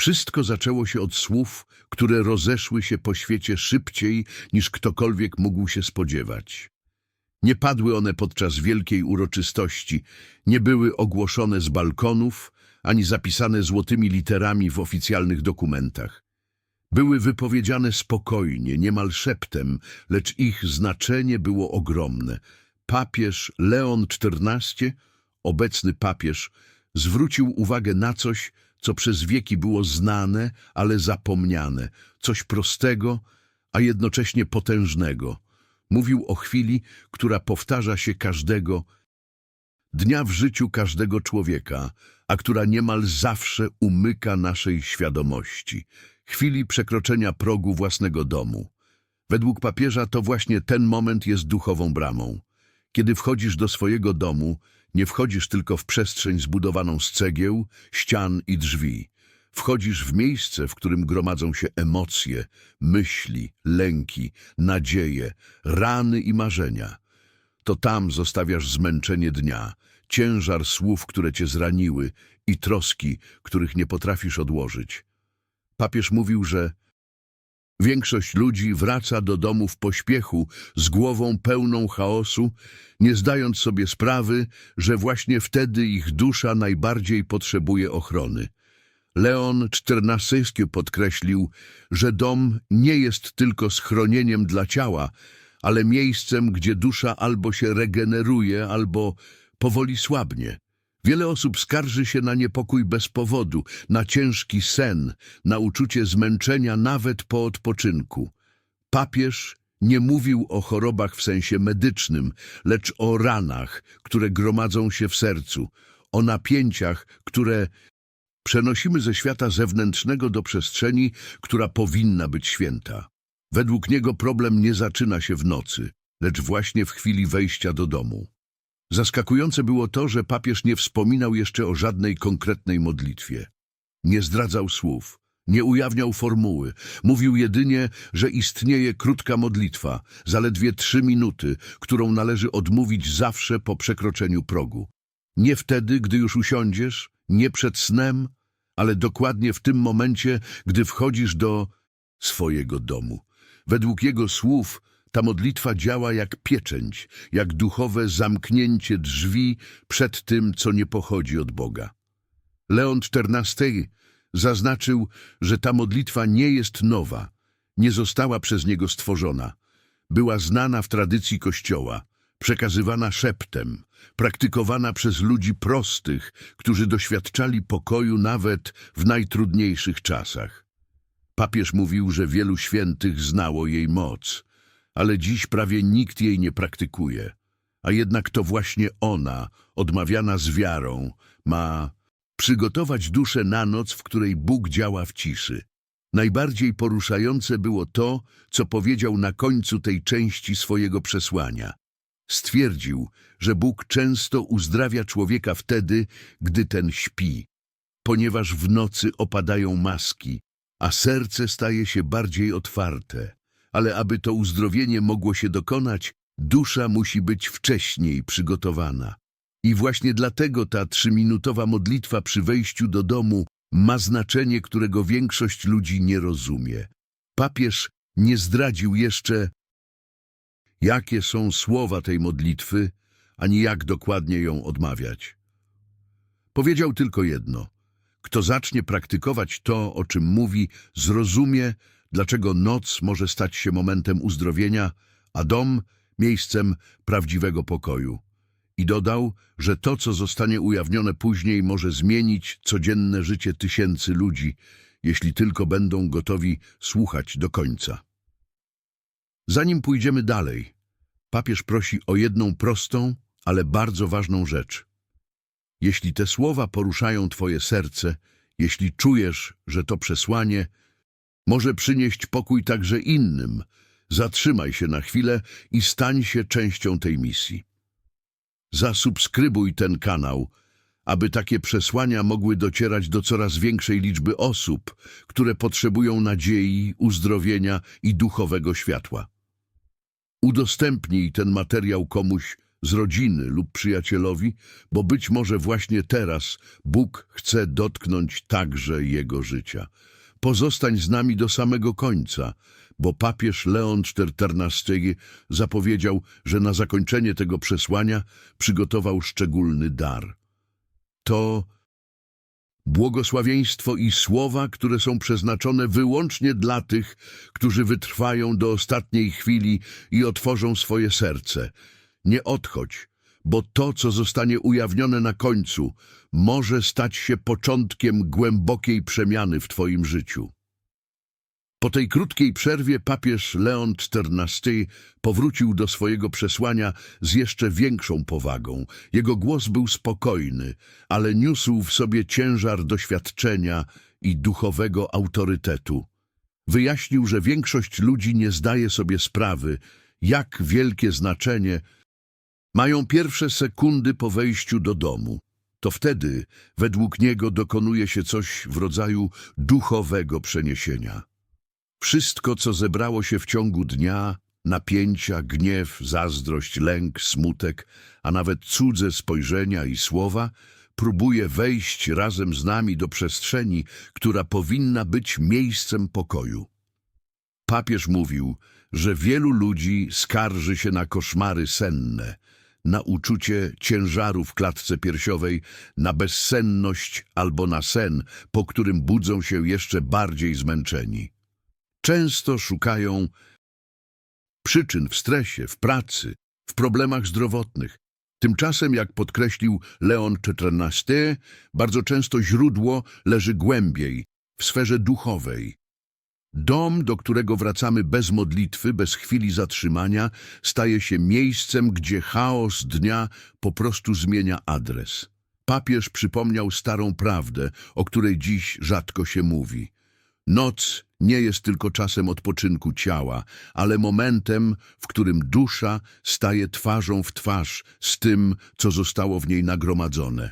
Wszystko zaczęło się od słów, które rozeszły się po świecie szybciej, niż ktokolwiek mógł się spodziewać. Nie padły one podczas wielkiej uroczystości, nie były ogłoszone z balkonów, ani zapisane złotymi literami w oficjalnych dokumentach. Były wypowiedziane spokojnie, niemal szeptem, lecz ich znaczenie było ogromne. Papież Leon XIV, obecny papież, zwrócił uwagę na coś, co przez wieki było znane, ale zapomniane, coś prostego, a jednocześnie potężnego. Mówił o chwili, która powtarza się każdego dnia w życiu każdego człowieka, a która niemal zawsze umyka naszej świadomości, chwili przekroczenia progu własnego domu. Według papieża to właśnie ten moment jest duchową bramą. Kiedy wchodzisz do swojego domu, nie wchodzisz tylko w przestrzeń zbudowaną z cegieł, ścian i drzwi. Wchodzisz w miejsce, w którym gromadzą się emocje, myśli, lęki, nadzieje, rany i marzenia. To tam zostawiasz zmęczenie dnia, ciężar słów, które cię zraniły i troski, których nie potrafisz odłożyć. Papież mówił, że Większość ludzi wraca do domu w pośpiechu, z głową pełną chaosu, nie zdając sobie sprawy, że właśnie wtedy ich dusza najbardziej potrzebuje ochrony. Leon XIV podkreślił, że dom nie jest tylko schronieniem dla ciała, ale miejscem, gdzie dusza albo się regeneruje, albo powoli słabnie. Wiele osób skarży się na niepokój bez powodu, na ciężki sen, na uczucie zmęczenia nawet po odpoczynku. Papież nie mówił o chorobach w sensie medycznym, lecz o ranach, które gromadzą się w sercu, o napięciach, które przenosimy ze świata zewnętrznego do przestrzeni, która powinna być święta. Według niego problem nie zaczyna się w nocy, lecz właśnie w chwili wejścia do domu. Zaskakujące było to, że papież nie wspominał jeszcze o żadnej konkretnej modlitwie. Nie zdradzał słów, nie ujawniał formuły. Mówił jedynie, że istnieje krótka modlitwa, zaledwie trzy minuty, którą należy odmówić zawsze po przekroczeniu progu. Nie wtedy, gdy już usiądziesz, nie przed snem, ale dokładnie w tym momencie, gdy wchodzisz do swojego domu. Według jego słów ta modlitwa działa jak pieczęć, jak duchowe zamknięcie drzwi przed tym, co nie pochodzi od Boga. Leon XIV zaznaczył, że ta modlitwa nie jest nowa, nie została przez niego stworzona. Była znana w tradycji Kościoła, przekazywana szeptem, praktykowana przez ludzi prostych, którzy doświadczali pokoju nawet w najtrudniejszych czasach. Papież mówił, że wielu świętych znało jej moc, ale dziś prawie nikt jej nie praktykuje. A jednak to właśnie ona, odmawiana z wiarą, ma przygotować duszę na noc, w której Bóg działa w ciszy. Najbardziej poruszające było to, co powiedział na końcu tej części swojego przesłania. Stwierdził, że Bóg często uzdrawia człowieka wtedy, gdy ten śpi, ponieważ w nocy opadają maski, a serce staje się bardziej otwarte. Ale aby to uzdrowienie mogło się dokonać, dusza musi być wcześniej przygotowana. I właśnie dlatego ta trzyminutowa modlitwa przy wejściu do domu ma znaczenie, którego większość ludzi nie rozumie. Papież nie zdradził jeszcze, jakie są słowa tej modlitwy, ani jak dokładnie ją odmawiać. Powiedział tylko jedno. Kto zacznie praktykować to, o czym mówi, zrozumie, dlaczego noc może stać się momentem uzdrowienia, a dom miejscem prawdziwego pokoju. I dodał, że to, co zostanie ujawnione później, może zmienić codzienne życie tysięcy ludzi, jeśli tylko będą gotowi słuchać do końca. Zanim pójdziemy dalej, papież prosi o jedną prostą, ale bardzo ważną rzecz. Jeśli te słowa poruszają Twoje serce, jeśli czujesz, że to przesłanie może przynieść pokój także innym, zatrzymaj się na chwilę i stań się częścią tej misji. Zasubskrybuj ten kanał, aby takie przesłania mogły docierać do coraz większej liczby osób, które potrzebują nadziei, uzdrowienia i duchowego światła. Udostępnij ten materiał komuś, z rodziny lub przyjacielowi, bo być może właśnie teraz Bóg chce dotknąć także jego życia. Pozostań z nami do samego końca, bo papież Leon XIV zapowiedział, że na zakończenie tego przesłania przygotował szczególny dar. To błogosławieństwo i słowa, które są przeznaczone wyłącznie dla tych, którzy wytrwają do ostatniej chwili i otworzą swoje serce. Nie odchodź, bo to, co zostanie ujawnione na końcu, może stać się początkiem głębokiej przemiany w Twoim życiu. Po tej krótkiej przerwie papież Leon XIV powrócił do swojego przesłania z jeszcze większą powagą. Jego głos był spokojny, ale niósł w sobie ciężar doświadczenia i duchowego autorytetu. Wyjaśnił, że większość ludzi nie zdaje sobie sprawy, jak wielkie znaczenie mają pierwsze sekundy po wejściu do domu. To wtedy, według niego, dokonuje się coś w rodzaju duchowego przeniesienia. Wszystko, co zebrało się w ciągu dnia, napięcia, gniew, zazdrość, lęk, smutek, a nawet cudze spojrzenia i słowa, próbuje wejść razem z nami do przestrzeni, która powinna być miejscem pokoju. Papież mówił, że wielu ludzi skarży się na koszmary senne, na uczucie ciężaru w klatce piersiowej, na bezsenność albo na sen, po którym budzą się jeszcze bardziej zmęczeni. Często szukają przyczyn w stresie, w pracy, w problemach zdrowotnych. Tymczasem, jak podkreślił Leon XIV, bardzo często źródło leży głębiej, w sferze duchowej. Dom, do którego wracamy bez modlitwy, bez chwili zatrzymania, staje się miejscem, gdzie chaos dnia po prostu zmienia adres. Papież przypomniał starą prawdę, o której dziś rzadko się mówi. Noc nie jest tylko czasem odpoczynku ciała, ale momentem, w którym dusza staje twarzą w twarz z tym, co zostało w niej nagromadzone.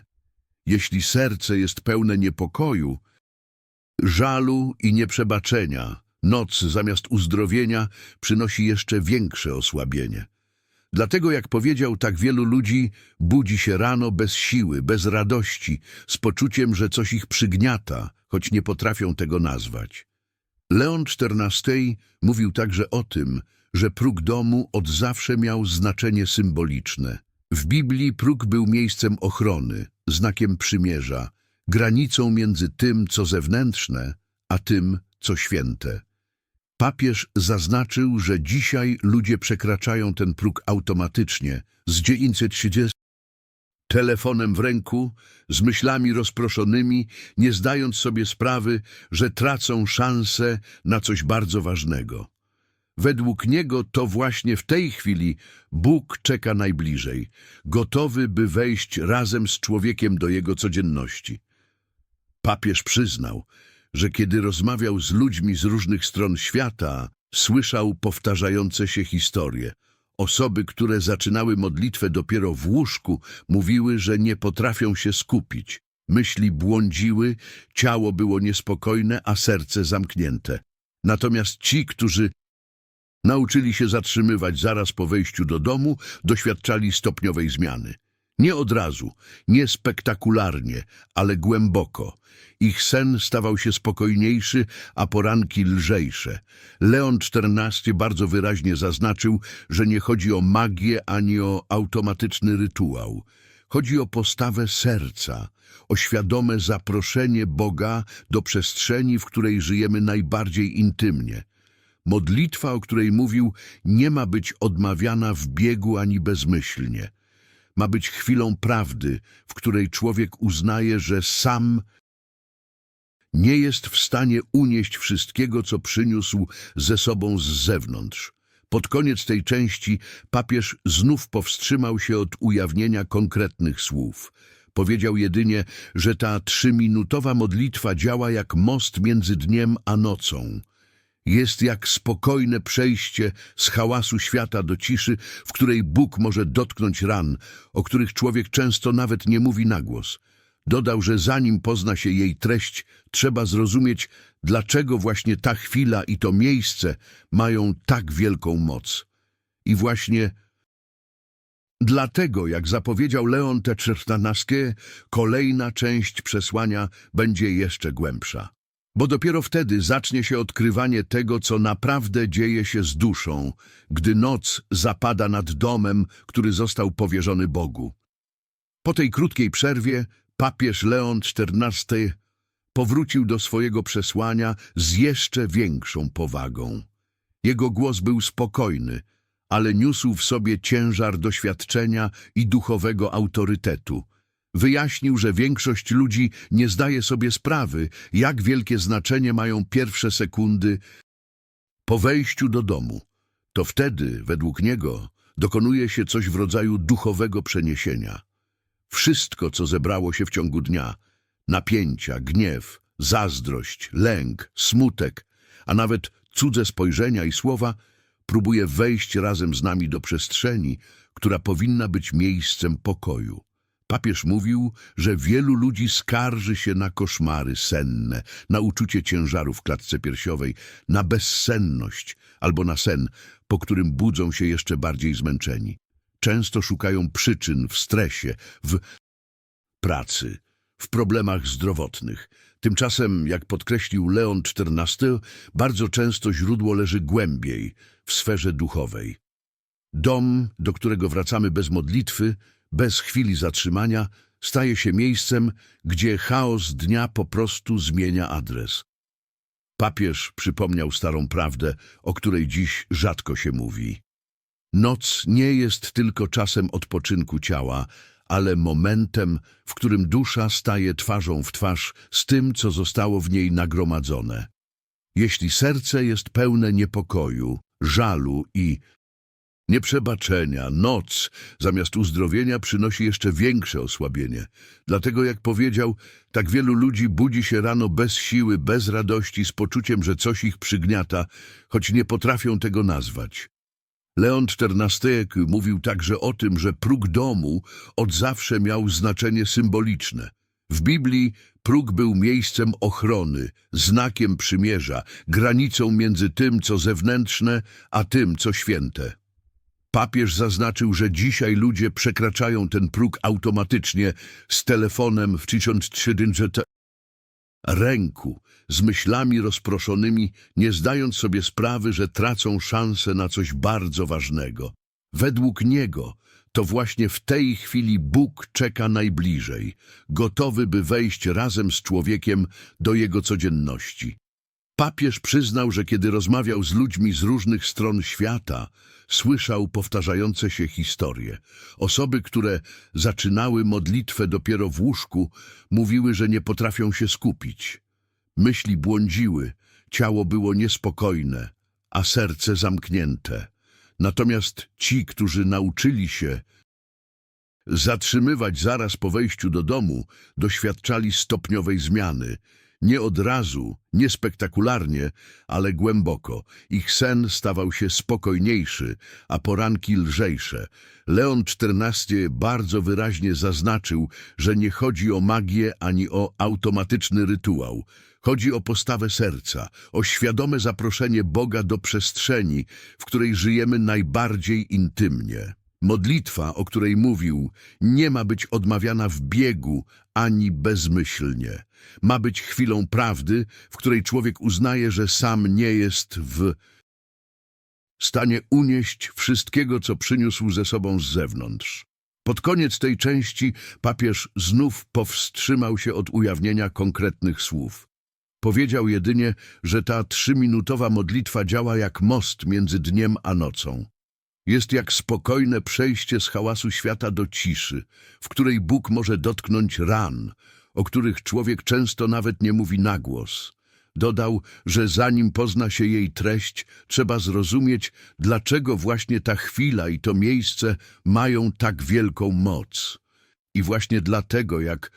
Jeśli serce jest pełne niepokoju, żalu i nieprzebaczenia, noc zamiast uzdrowienia przynosi jeszcze większe osłabienie. Dlatego, jak powiedział, tak wielu ludzi budzi się rano bez siły, bez radości, z poczuciem, że coś ich przygniata, choć nie potrafią tego nazwać. Leon XIV mówił także o tym, że próg domu od zawsze miał znaczenie symboliczne. W Biblii próg był miejscem ochrony, znakiem przymierza, granicą między tym, co zewnętrzne, a tym, co święte. Papież zaznaczył, że dzisiaj ludzie przekraczają ten próg automatycznie z 930 telefonem w ręku, z myślami rozproszonymi, nie zdając sobie sprawy, że tracą szansę na coś bardzo ważnego. Według niego to właśnie w tej chwili Bóg czeka najbliżej, gotowy, by wejść razem z człowiekiem do jego codzienności. Papież przyznał, że kiedy rozmawiał z ludźmi z różnych stron świata, słyszał powtarzające się historie. Osoby, które zaczynały modlitwę dopiero w łóżku, mówiły, że nie potrafią się skupić. Myśli błądziły, ciało było niespokojne, a serce zamknięte. Natomiast ci, którzy nauczyli się zatrzymywać zaraz po wejściu do domu, doświadczali stopniowej zmiany. Nie od razu, nie spektakularnie, ale głęboko. Ich sen stawał się spokojniejszy, a poranki lżejsze. Leon XIV bardzo wyraźnie zaznaczył, że nie chodzi o magię ani o automatyczny rytuał. Chodzi o postawę serca, o świadome zaproszenie Boga do przestrzeni, w której żyjemy najbardziej intymnie. Modlitwa, o której mówił, nie ma być odmawiana w biegu ani bezmyślnie. Ma być chwilą prawdy, w której człowiek uznaje, że sam nie jest w stanie unieść wszystkiego, co przyniósł ze sobą z zewnątrz. Pod koniec tej części papież znów powstrzymał się od ujawnienia konkretnych słów. Powiedział jedynie, że ta trzyminutowa modlitwa działa jak most między dniem a nocą. Jest jak spokojne przejście z hałasu świata do ciszy, w której Bóg może dotknąć ran, o których człowiek często nawet nie mówi na głos. Dodał, że zanim pozna się jej treść, trzeba zrozumieć, dlaczego właśnie ta chwila i to miejsce mają tak wielką moc. I właśnie Dlatego, jak zapowiedział Leon XIV, kolejna część przesłania będzie jeszcze głębsza. Bo dopiero wtedy zacznie się odkrywanie tego, co naprawdę dzieje się z duszą, gdy noc zapada nad domem, który został powierzony Bogu. Po tej krótkiej przerwie papież Leon XIV powrócił do swojego przesłania z jeszcze większą powagą. Jego głos był spokojny, ale niósł w sobie ciężar doświadczenia i duchowego autorytetu. Wyjaśnił, że większość ludzi nie zdaje sobie sprawy, jak wielkie znaczenie mają pierwsze sekundy po wejściu do domu. To wtedy, według niego, dokonuje się coś w rodzaju duchowego przeniesienia. Wszystko, co zebrało się w ciągu dnia, napięcia, gniew, zazdrość, lęk, smutek, a nawet cudze spojrzenia i słowa, próbuje wejść razem z nami do przestrzeni, która powinna być miejscem pokoju. Papież mówił, że wielu ludzi skarży się na koszmary senne, na uczucie ciężaru w klatce piersiowej, na bezsenność albo na sen, po którym budzą się jeszcze bardziej zmęczeni. Często szukają przyczyn w stresie, w pracy, w problemach zdrowotnych. Tymczasem, jak podkreślił Leon XIV, bardzo często źródło leży głębiej, w sferze duchowej. Dom, do którego wracamy bez modlitwy, bez chwili zatrzymania, staje się miejscem, gdzie chaos dnia po prostu zmienia adres. Papież przypomniał starą prawdę, o której dziś rzadko się mówi. Noc nie jest tylko czasem odpoczynku ciała, ale momentem, w którym dusza staje twarzą w twarz z tym, co zostało w niej nagromadzone. Jeśli serce jest pełne niepokoju, żalu i nieprzebaczenia, noc zamiast uzdrowienia przynosi jeszcze większe osłabienie. Dlatego, jak powiedział, tak wielu ludzi budzi się rano bez siły, bez radości, z poczuciem, że coś ich przygniata, choć nie potrafią tego nazwać. Leon XIV mówił także o tym, że próg domu od zawsze miał znaczenie symboliczne. W Biblii próg był miejscem ochrony, znakiem przymierza, granicą między tym, co zewnętrzne, a tym, co święte. Papież zaznaczył, że dzisiaj ludzie przekraczają ten próg automatycznie z telefonem w 1300 ręku, z myślami rozproszonymi, nie zdając sobie sprawy, że tracą szansę na coś bardzo ważnego. Według niego to właśnie w tej chwili Bóg czeka najbliżej, gotowy by wejść razem z człowiekiem do jego codzienności. Papież przyznał, że kiedy rozmawiał z ludźmi z różnych stron świata, słyszał powtarzające się historie. Osoby, które zaczynały modlitwę dopiero w łóżku, mówiły, że nie potrafią się skupić. Myśli błądziły, ciało było niespokojne, a serce zamknięte. Natomiast ci, którzy nauczyli się zatrzymywać zaraz po wejściu do domu, doświadczali stopniowej zmiany. Nie od razu, nie spektakularnie, ale głęboko. Ich sen stawał się spokojniejszy, a poranki lżejsze. Leon XIV bardzo wyraźnie zaznaczył, że nie chodzi o magię ani o automatyczny rytuał. Chodzi o postawę serca, o świadome zaproszenie Boga do przestrzeni, w której żyjemy najbardziej intymnie. Modlitwa, o której mówił, nie ma być odmawiana w biegu ani bezmyślnie. Ma być chwilą prawdy, w której człowiek uznaje, że sam nie jest w stanie unieść wszystkiego, co przyniósł ze sobą z zewnątrz. Pod koniec tej części papież znów powstrzymał się od ujawnienia konkretnych słów. Powiedział jedynie, że ta trzyminutowa modlitwa działa jak most między dniem a nocą. Jest jak spokojne przejście z hałasu świata do ciszy, w której Bóg może dotknąć ran, o których człowiek często nawet nie mówi na głos. Dodał, że zanim pozna się jej treść, trzeba zrozumieć, dlaczego właśnie ta chwila i to miejsce mają tak wielką moc. I właśnie dlatego, jak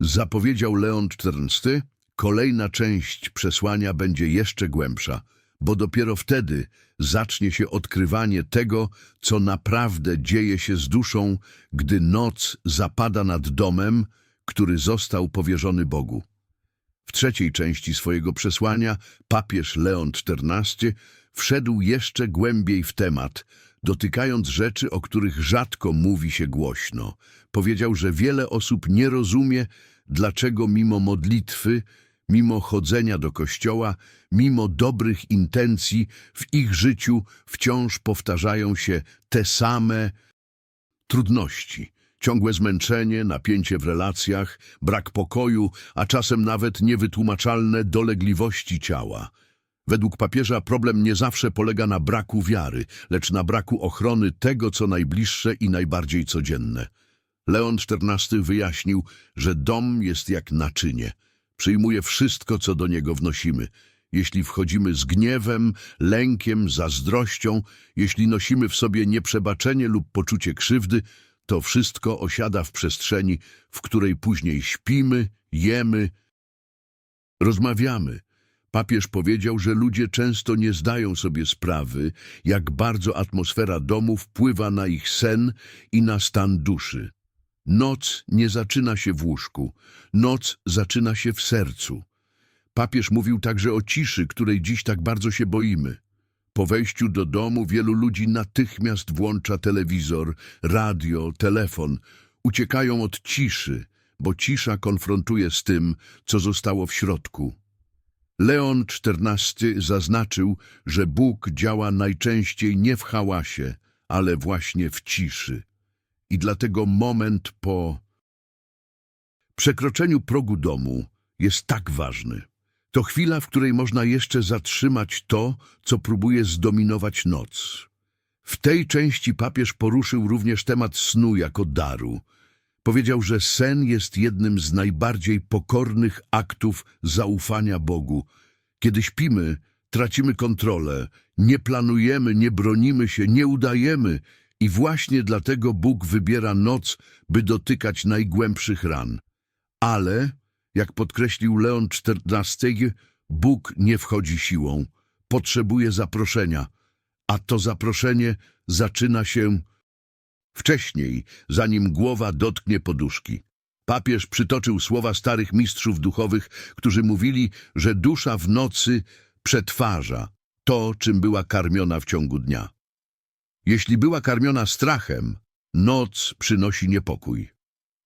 zapowiedział Leon XIV, kolejna część przesłania będzie jeszcze głębsza, bo dopiero wtedy zacznie się odkrywanie tego, co naprawdę dzieje się z duszą, gdy noc zapada nad domem, który został powierzony Bogu. W trzeciej części swojego przesłania papież Leon XIV wszedł jeszcze głębiej w temat, dotykając rzeczy, o których rzadko mówi się głośno. Powiedział, że wiele osób nie rozumie, dlaczego mimo modlitwy, mimo chodzenia do kościoła, mimo dobrych intencji w ich życiu wciąż powtarzają się te same trudności. Ciągłe zmęczenie, napięcie w relacjach, brak pokoju, a czasem nawet niewytłumaczalne dolegliwości ciała. Według papieża problem nie zawsze polega na braku wiary, lecz na braku ochrony tego, co najbliższe i najbardziej codzienne. Leon XIV wyjaśnił, że dom jest jak naczynie. Przyjmuje wszystko, co do niego wnosimy. Jeśli wchodzimy z gniewem, lękiem, zazdrością, jeśli nosimy w sobie nieprzebaczenie lub poczucie krzywdy, to wszystko osiada w przestrzeni, w której później śpimy, jemy, rozmawiamy. Papież powiedział, że ludzie często nie zdają sobie sprawy, jak bardzo atmosfera domu wpływa na ich sen i na stan duszy. Noc nie zaczyna się w łóżku, noc zaczyna się w sercu. Papież mówił także o ciszy, której dziś tak bardzo się boimy. Po wejściu do domu wielu ludzi natychmiast włącza telewizor, radio, telefon. Uciekają od ciszy, bo cisza konfrontuje z tym, co zostało w środku. Leon XIV zaznaczył, że Bóg działa najczęściej nie w hałasie, ale właśnie w ciszy. I dlatego moment po przekroczeniu progu domu jest tak ważny. To chwila, w której można jeszcze zatrzymać to, co próbuje zdominować noc. W tej części papież poruszył również temat snu jako daru. Powiedział, że sen jest jednym z najbardziej pokornych aktów zaufania Bogu. Kiedy śpimy, tracimy kontrolę, nie planujemy, nie bronimy się, nie udajemy i właśnie dlatego Bóg wybiera noc, by dotykać najgłębszych ran. Ale, jak podkreślił Leon XIV, Bóg nie wchodzi siłą, potrzebuje zaproszenia, a to zaproszenie zaczyna się wcześniej, zanim głowa dotknie poduszki. Papież przytoczył słowa starych mistrzów duchowych, którzy mówili, że dusza w nocy przetwarza to, czym była karmiona w ciągu dnia. Jeśli była karmiona strachem, noc przynosi niepokój.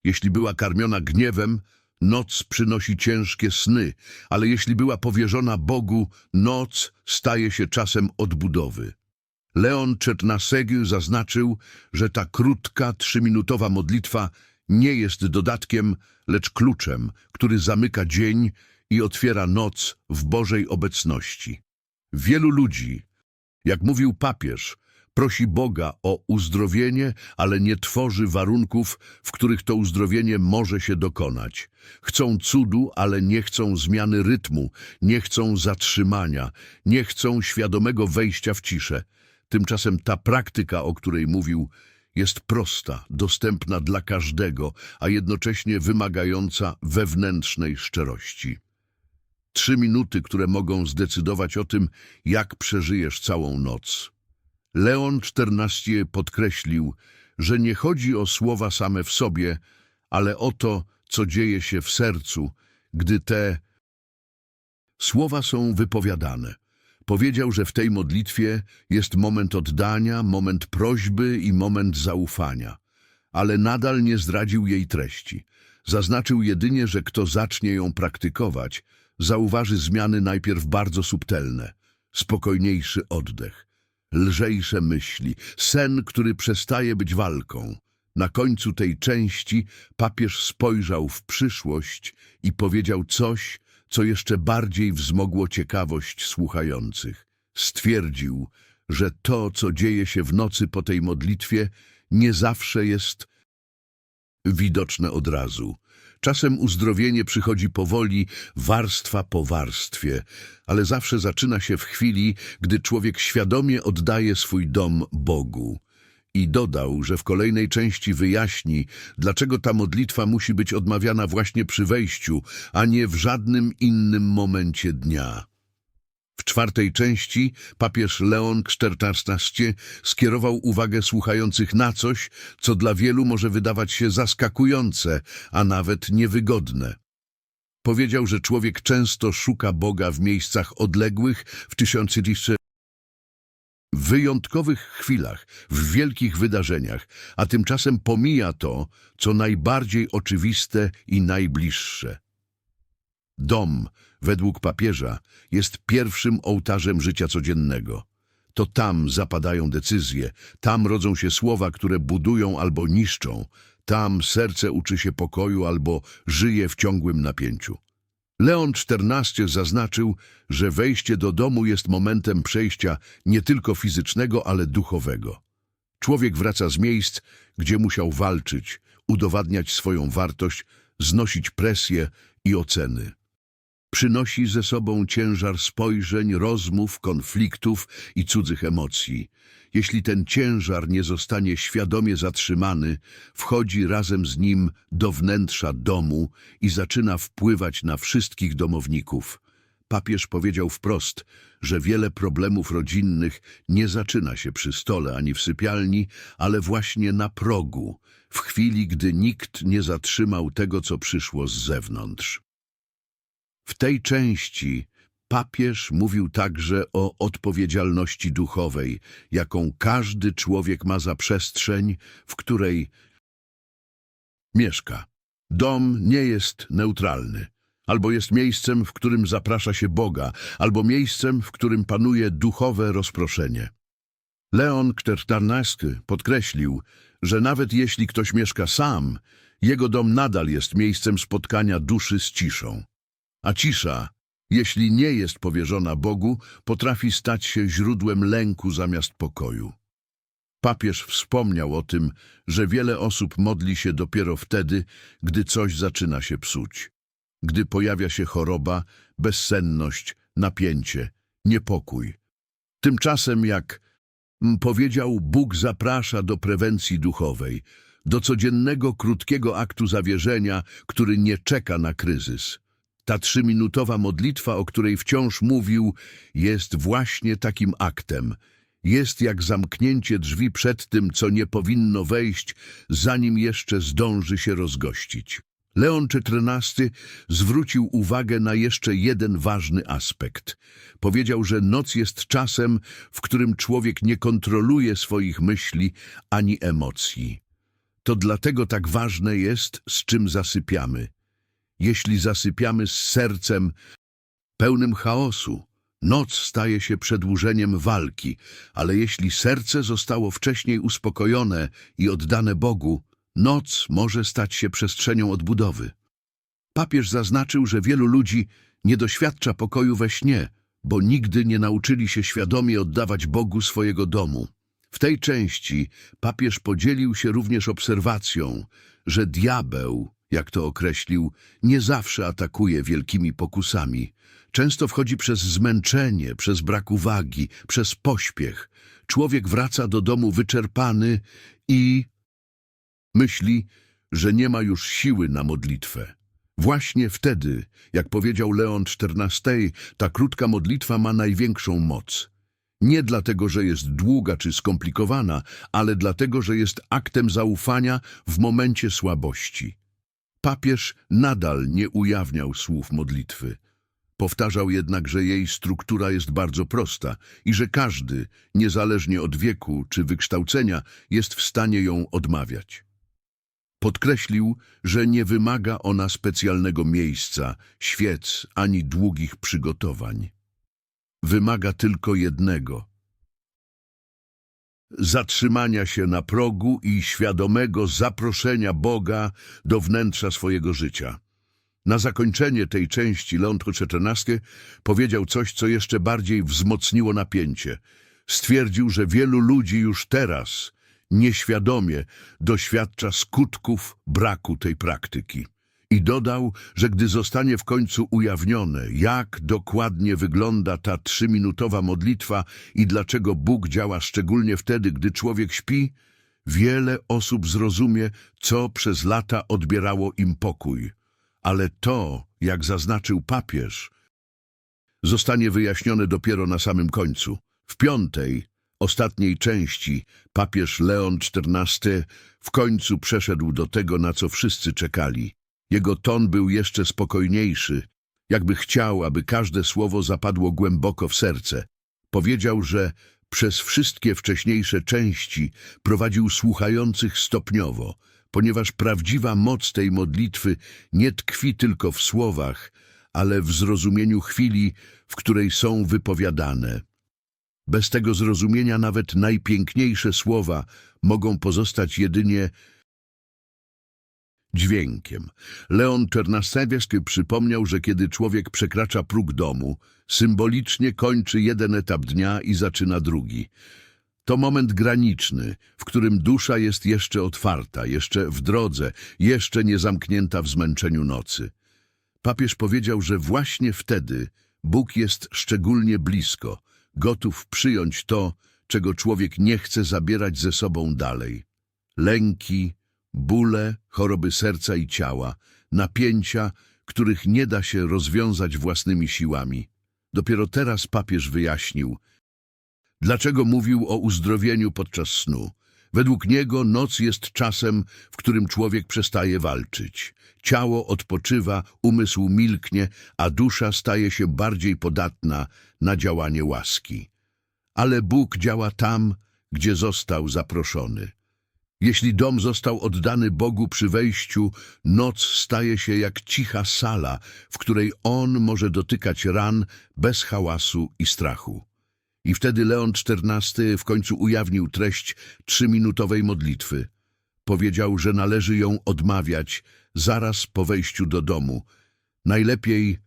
Jeśli była karmiona gniewem, noc przynosi ciężkie sny, ale jeśli była powierzona Bogu, noc staje się czasem odbudowy. Leon Czernasegiu zaznaczył, że ta krótka, trzyminutowa modlitwa nie jest dodatkiem, lecz kluczem, który zamyka dzień i otwiera noc w Bożej obecności. Wielu ludzi, jak mówił papież, prosi Boga o uzdrowienie, ale nie tworzy warunków, w których to uzdrowienie może się dokonać. Chcą cudu, ale nie chcą zmiany rytmu, nie chcą zatrzymania, nie chcą świadomego wejścia w ciszę. Tymczasem ta praktyka, o której mówił, jest prosta, dostępna dla każdego, a jednocześnie wymagająca wewnętrznej szczerości. Trzy minuty, które mogą zdecydować o tym, jak przeżyjesz całą noc. Leon XIV podkreślił, że nie chodzi o słowa same w sobie, ale o to, co dzieje się w sercu, gdy te słowa są wypowiadane. Powiedział, że w tej modlitwie jest moment oddania, moment prośby i moment zaufania, ale nadal nie zdradził jej treści. Zaznaczył jedynie, że kto zacznie ją praktykować, zauważy zmiany najpierw bardzo subtelne, spokojniejszy oddech, lżejsze myśli, sen, który przestaje być walką. Na końcu tej części papież spojrzał w przyszłość i powiedział coś, co jeszcze bardziej wzmogło ciekawość słuchających. Stwierdził, że to, co dzieje się w nocy po tej modlitwie, nie zawsze jest widoczne od razu. Czasem uzdrowienie przychodzi powoli, warstwa po warstwie, ale zawsze zaczyna się w chwili, gdy człowiek świadomie oddaje swój dom Bogu. I dodał, że w kolejnej części wyjaśni, dlaczego ta modlitwa musi być odmawiana właśnie przy wejściu, a nie w żadnym innym momencie dnia. W czwartej części papież Leon XIV skierował uwagę słuchających na coś, co dla wielu może wydawać się zaskakujące, a nawet niewygodne. Powiedział, że człowiek często szuka Boga w miejscach odległych, w tysiące w wyjątkowych chwilach, w wielkich wydarzeniach, a tymczasem pomija to, co najbardziej oczywiste i najbliższe. Dom, według papieża, jest pierwszym ołtarzem życia codziennego. To tam zapadają decyzje, tam rodzą się słowa, które budują albo niszczą, tam serce uczy się pokoju albo żyje w ciągłym napięciu. Leon XIV zaznaczył, że wejście do domu jest momentem przejścia nie tylko fizycznego, ale duchowego. Człowiek wraca z miejsc, gdzie musiał walczyć, udowadniać swoją wartość, znosić presję i oceny. Przynosi ze sobą ciężar spojrzeń, rozmów, konfliktów i cudzych emocji. Jeśli ten ciężar nie zostanie świadomie zatrzymany, wchodzi razem z nim do wnętrza domu i zaczyna wpływać na wszystkich domowników. Papież powiedział wprost, że wiele problemów rodzinnych nie zaczyna się przy stole ani w sypialni, ale właśnie na progu, w chwili, gdy nikt nie zatrzymał tego, co przyszło z zewnątrz. W tej części papież mówił także o odpowiedzialności duchowej, jaką każdy człowiek ma za przestrzeń, w której mieszka. Dom nie jest neutralny. Albo jest miejscem, w którym zaprasza się Boga, albo miejscem, w którym panuje duchowe rozproszenie. Leon XIV podkreślił, że nawet jeśli ktoś mieszka sam, jego dom nadal jest miejscem spotkania duszy z ciszą. A cisza, jeśli nie jest powierzona Bogu, potrafi stać się źródłem lęku zamiast pokoju. Papież wspomniał o tym, że wiele osób modli się dopiero wtedy, gdy coś zaczyna się psuć. Gdy pojawia się choroba, bezsenność, napięcie, niepokój. Tymczasem, jak mm, powiedział, Bóg zaprasza do prewencji duchowej, do codziennego, krótkiego aktu zawierzenia, który nie czeka na kryzys. Ta trzyminutowa modlitwa, o której wciąż mówił, jest właśnie takim aktem. Jest jak zamknięcie drzwi przed tym, co nie powinno wejść, zanim jeszcze zdąży się rozgościć. Leon XIV zwrócił uwagę na jeszcze jeden ważny aspekt. Powiedział, że noc jest czasem, w którym człowiek nie kontroluje swoich myśli ani emocji. To dlatego tak ważne jest, z czym zasypiamy. Jeśli zasypiamy z sercem pełnym chaosu, noc staje się przedłużeniem walki, ale jeśli serce zostało wcześniej uspokojone i oddane Bogu, noc może stać się przestrzenią odbudowy. Papież zaznaczył, że wielu ludzi nie doświadcza pokoju we śnie, bo nigdy nie nauczyli się świadomie oddawać Bogu swojego domu. W tej części papież podzielił się również obserwacją, że diabeł jak to określił, nie zawsze atakuje wielkimi pokusami. Często wchodzi przez zmęczenie, przez brak uwagi, przez pośpiech. Człowiek wraca do domu wyczerpany i myśli, że nie ma już siły na modlitwę. Właśnie wtedy, jak powiedział Leon XIV, ta krótka modlitwa ma największą moc. Nie dlatego, że jest długa czy skomplikowana, ale dlatego, że jest aktem zaufania w momencie słabości. Papież nadal nie ujawniał słów modlitwy. Powtarzał jednak, że jej struktura jest bardzo prosta i że każdy, niezależnie od wieku czy wykształcenia, jest w stanie ją odmawiać. Podkreślił, że nie wymaga ona specjalnego miejsca, świec ani długich przygotowań. Wymaga tylko jednego – zatrzymania się na progu i świadomego zaproszenia Boga do wnętrza swojego życia. Na zakończenie tej części Lądko XIV powiedział coś, co jeszcze bardziej wzmocniło napięcie. Stwierdził, że wielu ludzi już teraz nieświadomie doświadcza skutków braku tej praktyki. I dodał, że gdy zostanie w końcu ujawnione, jak dokładnie wygląda ta trzyminutowa modlitwa i dlaczego Bóg działa szczególnie wtedy, gdy człowiek śpi, wiele osób zrozumie, co przez lata odbierało im pokój. Ale to, jak zaznaczył papież, zostanie wyjaśnione dopiero na samym końcu. W piątej, ostatniej części, papież Leon XIV w końcu przeszedł do tego, na co wszyscy czekali – jego ton był jeszcze spokojniejszy, jakby chciał, aby każde słowo zapadło głęboko w serce. Powiedział, że Przez wszystkie wcześniejsze części prowadził słuchających stopniowo, ponieważ prawdziwa moc tej modlitwy nie tkwi tylko w słowach, ale w zrozumieniu chwili, w której są wypowiadane. Bez tego zrozumienia nawet najpiękniejsze słowa mogą pozostać jedynie dźwiękiem. Leon Czernaszewski przypomniał, że kiedy człowiek przekracza próg domu, symbolicznie kończy jeden etap dnia i zaczyna drugi. To moment graniczny, w którym dusza jest jeszcze otwarta, jeszcze w drodze, jeszcze nie zamknięta w zmęczeniu nocy. Papież powiedział, że właśnie wtedy Bóg jest szczególnie blisko, gotów przyjąć to, czego człowiek nie chce zabierać ze sobą dalej. Lęki, bóle, choroby serca i ciała, napięcia, których nie da się rozwiązać własnymi siłami. Dopiero teraz papież wyjaśnił, dlaczego mówił o uzdrowieniu podczas snu. Według niego noc jest czasem, w którym człowiek przestaje walczyć. Ciało odpoczywa, umysł milknie, a dusza staje się bardziej podatna na działanie łaski. Ale Bóg działa tam, gdzie został zaproszony. Jeśli dom został oddany Bogu przy wejściu, noc staje się jak cicha sala, w której On może dotykać ran bez hałasu i strachu. I wtedy Leon XIV w końcu ujawnił treść trzyminutowej modlitwy. Powiedział, że należy ją odmawiać zaraz po wejściu do domu. Najlepiej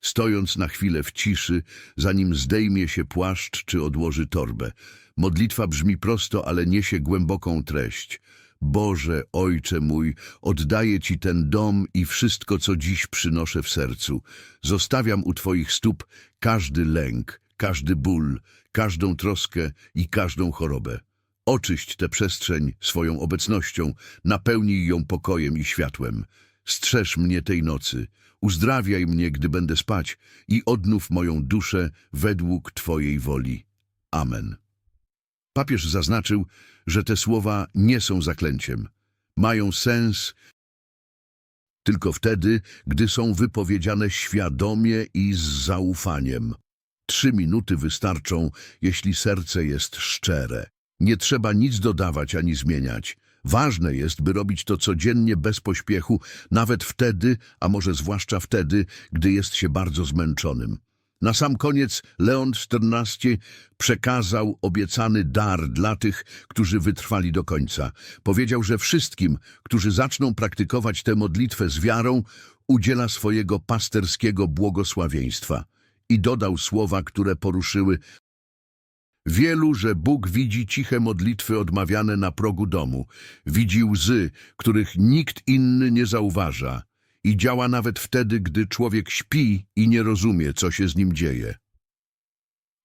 stojąc na chwilę w ciszy, zanim zdejmie się płaszcz czy odłoży torbę. Modlitwa brzmi prosto, ale niesie głęboką treść. Boże, Ojcze mój, oddaję Ci ten dom i wszystko, co dziś przynoszę w sercu. Zostawiam u Twoich stóp każdy lęk, każdy ból, każdą troskę i każdą chorobę. Oczyść tę przestrzeń swoją obecnością, napełnij ją pokojem i światłem. Strzeż mnie tej nocy, uzdrawiaj mnie, gdy będę spać i odnów moją duszę według Twojej woli. Amen. Papież zaznaczył, że te słowa nie są zaklęciem. Mają sens tylko wtedy, gdy są wypowiedziane świadomie i z zaufaniem. Trzy minuty wystarczą, jeśli serce jest szczere. Nie trzeba nic dodawać ani zmieniać. Ważne jest, by robić to codziennie bez pośpiechu, nawet wtedy, a może zwłaszcza wtedy, gdy jest się bardzo zmęczonym. Na sam koniec Leon XIV przekazał obiecany dar dla tych, którzy wytrwali do końca. Powiedział, że wszystkim, którzy zaczną praktykować tę modlitwę z wiarą, udziela swojego pasterskiego błogosławieństwa. I dodał słowa, które poruszyły Wielu, że Bóg widzi ciche modlitwy odmawiane na progu domu, widzi łzy, których nikt inny nie zauważa i działa nawet wtedy, gdy człowiek śpi i nie rozumie, co się z nim dzieje.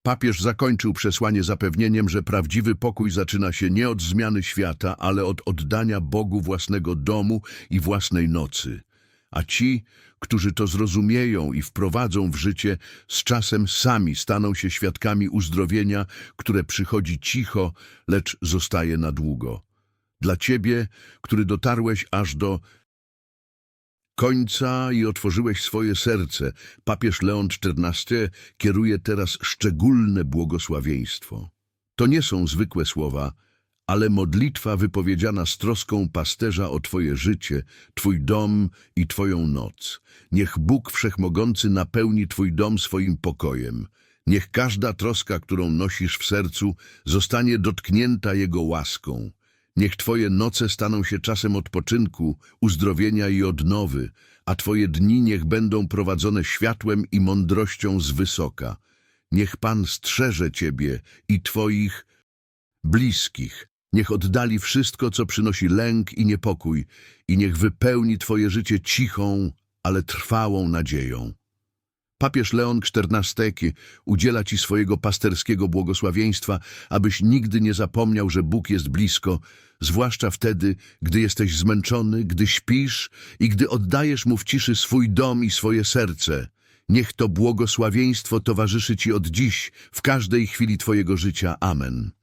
Papież zakończył przesłanie zapewnieniem, że prawdziwy pokój zaczyna się nie od zmiany świata, ale od oddania Bogu własnego domu i własnej nocy. A ci, którzy to zrozumieją i wprowadzą w życie, z czasem sami staną się świadkami uzdrowienia, które przychodzi cicho, lecz zostaje na długo. Dla Ciebie, który dotarłeś aż do końca i otworzyłeś swoje serce, papież Leon XIV kieruje teraz szczególne błogosławieństwo. To nie są zwykłe słowa, ale modlitwa wypowiedziana z troską pasterza o Twoje życie, Twój dom i Twoją noc. Niech Bóg Wszechmogący napełni Twój dom swoim pokojem. Niech każda troska, którą nosisz w sercu, zostanie dotknięta Jego łaską. Niech Twoje noce staną się czasem odpoczynku, uzdrowienia i odnowy, a Twoje dni niech będą prowadzone światłem i mądrością z wysoka. Niech Pan strzeże Ciebie i Twoich bliskich. Niech oddali wszystko, co przynosi lęk i niepokój i niech wypełni Twoje życie cichą, ale trwałą nadzieją. Papież Leon XIV udziela Ci swojego pasterskiego błogosławieństwa, abyś nigdy nie zapomniał, że Bóg jest blisko, zwłaszcza wtedy, gdy jesteś zmęczony, gdy śpisz i gdy oddajesz Mu w ciszy swój dom i swoje serce. Niech to błogosławieństwo towarzyszy Ci od dziś, w każdej chwili Twojego życia. Amen.